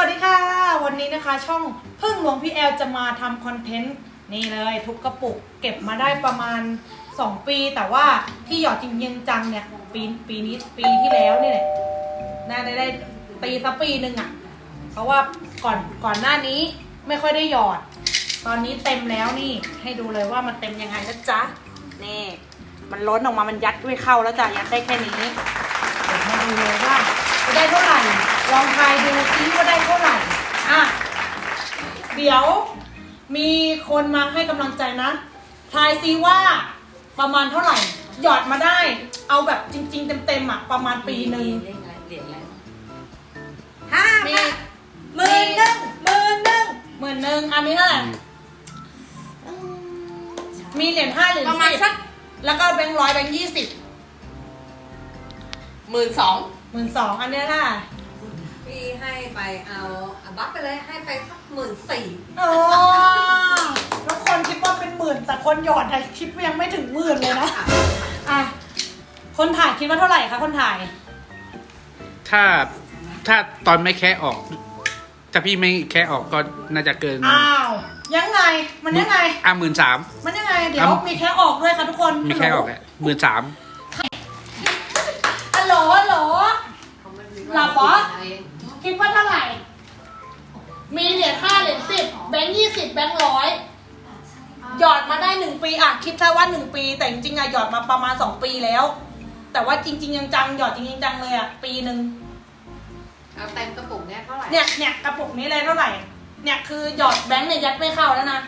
วัสดีค่ะ วันนี้นะคะช่องพึ่งหลวงพี่แอลจะมาทำคอนเทนต์นี่เลยทุกกระปุกเก็บมาได้ประมาณ 2 ปี แต่ว่าที่หยอดจริงๆจังเนี่ยปีปีนี้ปีที่แล้วนี่แหละน่าจะได้ปีสักปีหนึ่งอะ่ะ เพราะว่าก่อนก่อนหน้านี้ไม่ค่อยได้หยอด ตอนนี้เต็มแล้วนี่ให้ดูเลยว่ามันเต็มยังไงนะจ๊ะนี่มันล้นออกมามันยัดไม่เข้าแล้วจ้ะยัดได้แค่นี้เดี๋ยวมาดูเลยว่าจะได้เท่าไหร่ ลองทายดูซิว่าได้เท่าไหร่ อะ เดี๋ยวมีคนมาให้กำลังใจนะ ทายซิว่าประมาณเท่าไหร่ หยอดมาได้ เอาแบบจริง ๆ เต็มๆอะประมาณปีหนึ่งเลขอะไรเหรียญอะไรห้ามี หมื่นหนึ่งหมื่นหนึ่งหมื่นหนึ่งอันนี้เท่าไหร่ มีเหรียญห้าเหรียญประมาณสิบสักแล้วก็แบงค์ร้อยแบงค์ยี่สิบหมื่นสองหมื่นสองอันเนี้ยค่ะ พี่ให้ไปเอาอะบัฟไปเลยให้ไปสักหมื่นสี่โอ้แล้วคนคิดว่าเป็นหมื่น แต่คนหยอดอะคิดว่ายังไม่ถึงหมื่นเลยนะอะคนถ่ายคิดว่าเท่าไหร่คะคนถ่าย ถ้าถ้าตอนไม่แค่ออก ถ้าพี่ไม่แค่ออกก็น่าจะเกินอ้าว ยังไง มันยังไง อะหมื่นสาม มันยังไง เดี๋ยวครับมีแค่ออกด้วยค่ะทุกคนมีแค่ออกแหละหมื่นสาม คิดซะว่าหนึ่งปี แต่จริงๆอะหยอดมาประมาณสองปีแล้ว แต่ว่าจริง ๆ ยังจังๆหยอดจริงๆจังเลยอะปีหนึ่งเอาเต็มกระปุกเนี้ยเท่าไหร่เนี่ยเนี่ยกระปุกนี้เลยเท่าไหร่ เนี่ยคือหยอดแบงค์เนี่ยยัดไม่เข้าแล้วนะ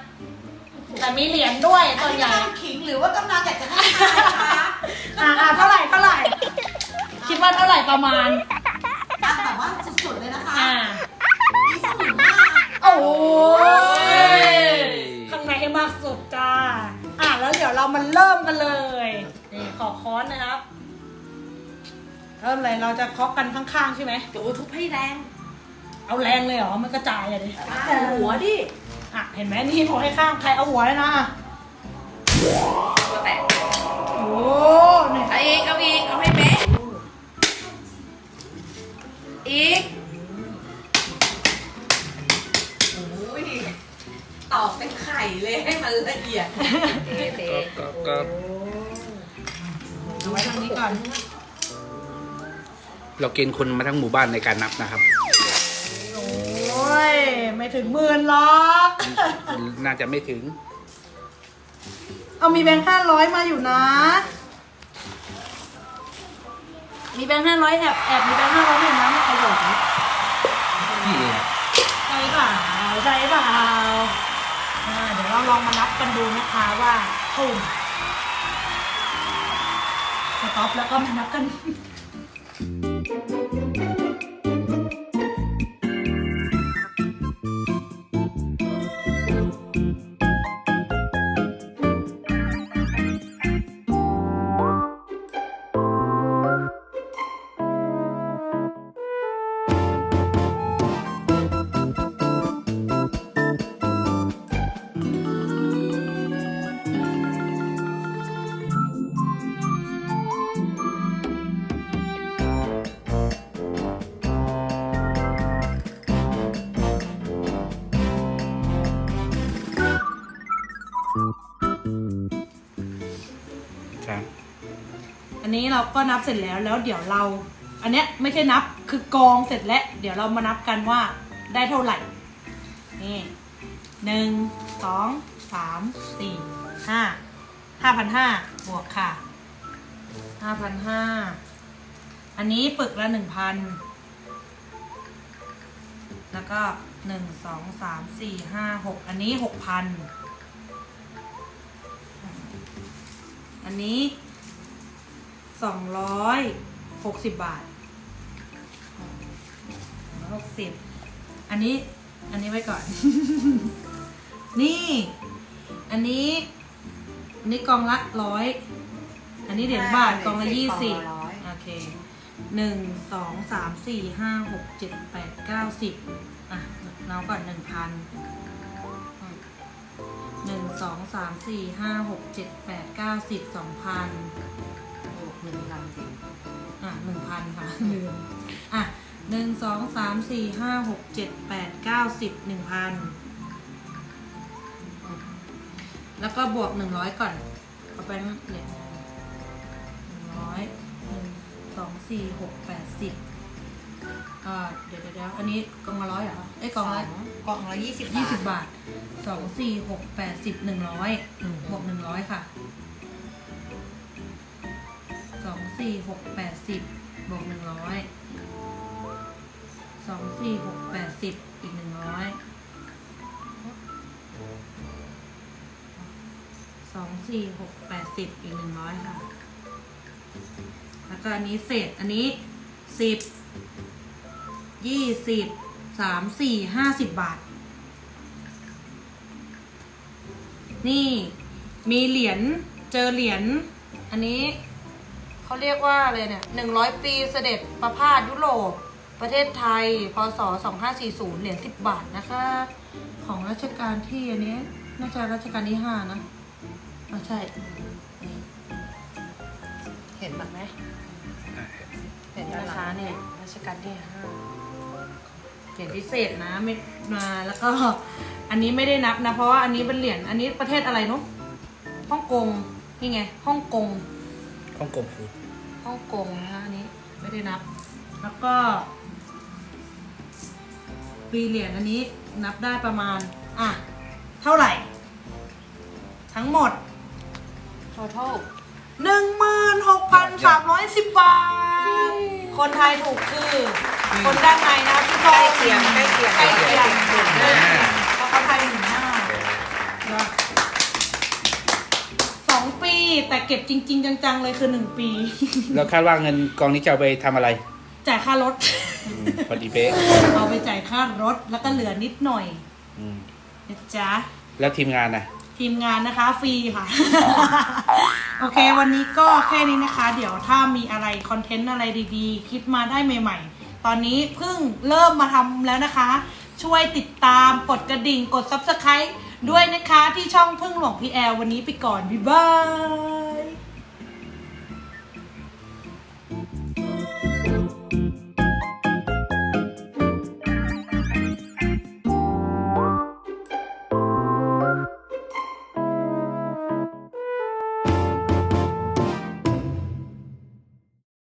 แต่มีเหรียญด้วยส่วนใหญ่กำลังขิงหรือว่ากำลังอยากจะให้ทายคะอ่าอ่าเท่าไหร่เท่าไหร่ คิดว่าเท่าไหร่ประมาณ เดี๋ยวเรามาเริ่มกันเลยนี่ขอค้อนนะครับเริ่มเลยเราจะเคาะกันข้างๆใช่ไหมโอ้ทุบให้แรงเอาแรงเลยเหรอมันกระจายอะดิหัวดิอะเห็นไหมนี่พอให้ข้างใครเอาหัวเลยนะตัวแตกโอ้ เอาไว้ตรงนี้ก่อน เราเกณฑ์คนมาทั้งหมู่บ้านในการนับนะครับ โอ้ย ไม่ถึงหมื่นหรอก น่าจะไม่ถึง เอามีแบงค์ห้าร้อยมาอยู่นะ มีแบงค์ห้าร้อยแอบแอบมีแบงค์ห้าร้อยอยู่นะไม่ประโยชน์พี่เองใช่เปล่าใช่เปล่าอ่าเดี๋ยวเราลองมานับกันดูนะคะว่าทุ่มสต็อปแล้วก็มานับกั ครับอันนี้เราก็นับเสร็จแล้วแล้วเดี๋ยวเรา อันเนี้ยไม่ใช่นับคือกองเสร็จแล้ว เดี๋ยวเรามานับกันว่าได้เท่าไหร่ นี่หนึ่งสองสามสี่ห้าห้าพันห้าบวกค่ะห้าพันห้าอันนี้ปึกละหนึ่งพันแล้วก็หนึ่งสองสามสี่ห้าหกอันนี้หกพัน อันนี้สองร้อยหกสิบบาทหกสิบอันนี้ อันนี้ไว้ก่อน นี่ อันนี้ อันนี้กองละร้อย อันนี้เหรียญบาทกองละยี่สิบโอเคหนึ่งสองสามสี่ห้าหกเจ็ดแปดเก้าสิบอะเราก่อนหนึ่งพันหนึ่ง สองสามสี่ห้าหกเจ็ดแปดเก้าสิบสองพันบวกหนึ่งพันสิอะหนึ่งพันค่ะลืมอะหนึ่งสองสามสี่ห้าหกเจ็ดแปดเก้าสิบหนึ่งพันแล้วก็บวกหนึ่งร้อยก่อนเอาไปเหรียญหนึ่งร้อยหนึ่งสองสี่หกแปดสิบ อ่าเดี๋ยวเดี๋ยวเดี๋ยวอันนี้กล่องละร้อยเหรอเอ้ยกล่องละกล่องละยี่สิบยี่สิบบาทสองสี่หกแปดสิบหนึ่งร้อยบวกหนึ่งร้อยค่ะสองสี่หกแปดสิบบวกหนึ่งร้อยสองสี่หกแปดสิบอีกหนึ่งร้อยสองสี่หกแปดสิบอีกหนึ่งร้อยค่ะ แล้วก็อันนี้เศษอันนี้สิบ ยี่สิบสามสี่ห้าสิบบาท นี่มีเหรียญเจอเหรียญอันนี้เขาเรียกว่าอะไรเนี่ยหนึ่งร้อยปีเสด็จประพาสยุโรปประเทศไทย พศสองห้าสี่ศูนย์เหรียญสิบบาทนะคะ ของรัชกาลที่อันนี้น่าจะรัชกาลที่ห้านะอ๋อใช่นี่เห็นมันไหมเห็นนะคะเนี่ยรัชกาลที่ห้า เหรียญพิเศษนะไม่มาแล้วก็อันนี้ไม่ได้นับนะ เพราะว่าอันนี้เป็นเหรียญอันนี้ประเทศอะไรเนาะฮ่องกงนี่ไงฮ่องกงฮ่องกงฟูดฮ่องกงนะคะอันนี้ไม่ได้นับ แล้วก็ปีเหรียญอันนี้นับได้ประมาณอะเท่าไหร่ ทั้งหมด total หนึ่งหมื่นหกพันสามร้อยสิบบาท คนไทยถูกคือ คนด้านในนะพี่ก้ใกล้เคียงใกล้เคียงใกล้เคียงหนึ่งหน้าเพราะเขาไทยหนึ่งหน้าเนอะสองปีแต่เก็บจริง ๆ จังๆเลยคือหนึ่งปีแล้วคาดว่าเงินกองนี้จะเอาไปทำอะไรจ่ายค่ารถ อืมพอดีเป๊ะเอาไปจ่ายค่ารถแล้วก็เหลือนิดหน่อยอืมนะจ๊ะ แล้วทีมงานน่ะทีมงานนะคะฟรีค่ะ โอเค วันนี้ก็แค่นี้นะคะ เดี๋ยวถ้ามีอะไรคอนเทนต์อะไรดีๆ คิดมาได้ใหม่ๆ ตอนนี้เพิ่งเริ่มมาทำแล้วนะคะ ช่วยติดตามกดกระดิ่งกด Subscribe ด้วยนะคะที่ช่องพึ่งหลวงพี่แอลวันนี้ไปก่อน บ๊ายบาย